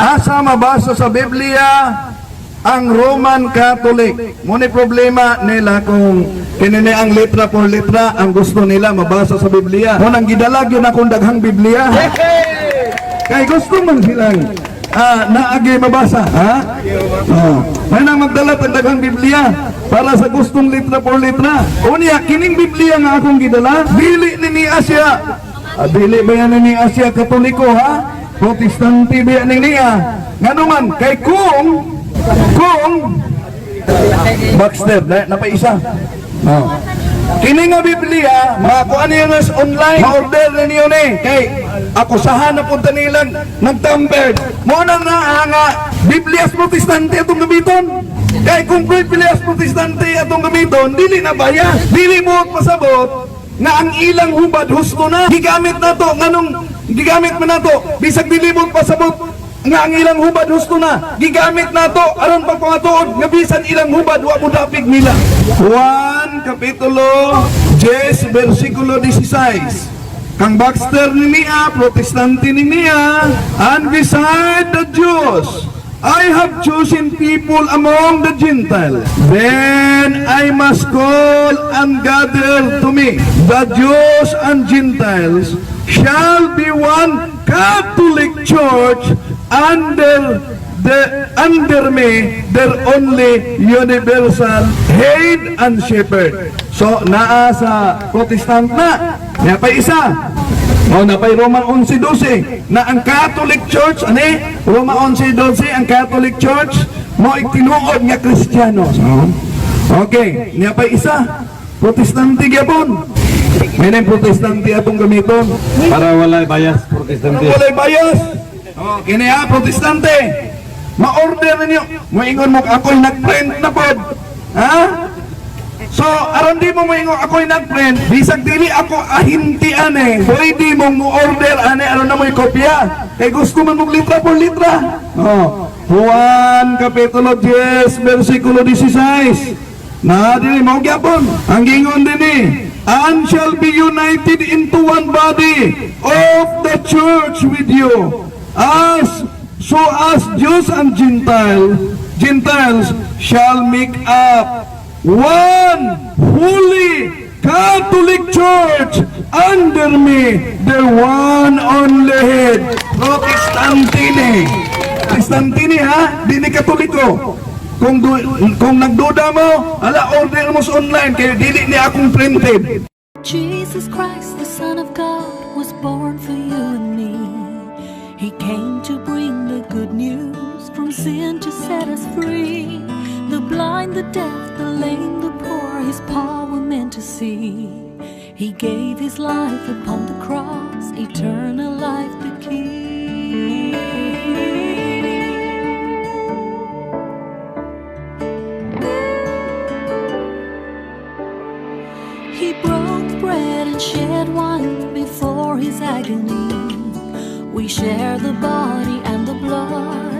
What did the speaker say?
asa mabasa sa Biblia ang Roman Catholic. Muna problema nila kung kinini ang letra por letra ang gusto nila mabasa sa Biblia. Munang gidalag yun akong daghang Biblia. Kay gusto man silang ah, naagi mabasa, ha? Oh. May nang magdala ng daghang Biblia para sa gustong letra por letra. Unya, kining Biblia nga akong gidala, dili ni ni Asya. Ah, dili ba yan ni Asya Katoliko, ha? Protestante ba yan niya? Nga naman, kay kung, kung, Baxter, na, napaisa. Oh. Kini nga Biblia, makuha niyo nga online, ma-order na niyo ni. Kay, akusahan na punta nilang nagtambered. Muna nga nga, Biblias Protestante atong gamiton. Kay kung Biblias Protestante atong gamiton, dili na bayas. Dili mo pasabot nga ang ilang hubad husto na. Gigamit na to, nganong gigamit man na to, bisag dili mo pasabot nga ang ilang hubad husto na. Gigamit na to aron pagpangatuod nga bisan ilang hubad wa mo dapig nila Juan kapitulo 10 bersikulo 16 kang Baxter ni niya protestante ni niya and beside I have chosen people among the Gentiles. Then I must call and gather to me. The Jews and Gentiles shall be one Catholic Church under the under me their only universal head and shepherd. So naa sa Protestant na. Pa isa. O na pa'y Roma 11.12 na ang Catholic Church, ani? Roma 11.12, ang Catholic Church, mo itinuod nga Kristiyano. So, okay, niya pa'y isa. Protestante gyapon. May protestante atong gamiton. Para wala bias protestante. Ang walay bias. Oh, kini ha, protestante. Ma-order ninyo. Moingon mo ako'y nag-print na pod. Ha? So, aron di mo moingon ako'y nag-print, bisag dili ako ahintian eh. Pwede mong mo-order ane aron na mo'y kopya. Kay gusto man mong litra por litra. Oh. Juan Kapitulo 10, versikulo 16. Na dili mo gyapon. Ang gingon din eh. And shall be united into one body of the church with you. As so as Jews and Gentile, Gentiles shall make up one holy Catholic Church under me, the one only head. Protestantine. Protestantine ha, di ni Katoliko. Kung, du, kung nagduda mo, ala order mo sa online, kaya dili ni akong printed. Jesus Christ, the Son of God, was born for you and me. He came to bring the good news from sin to set us free. Blind, the deaf, the lame, the poor, his power meant to see. He gave his life upon the cross, eternal life the key. He broke bread and shed wine before his agony. We share the body and the blood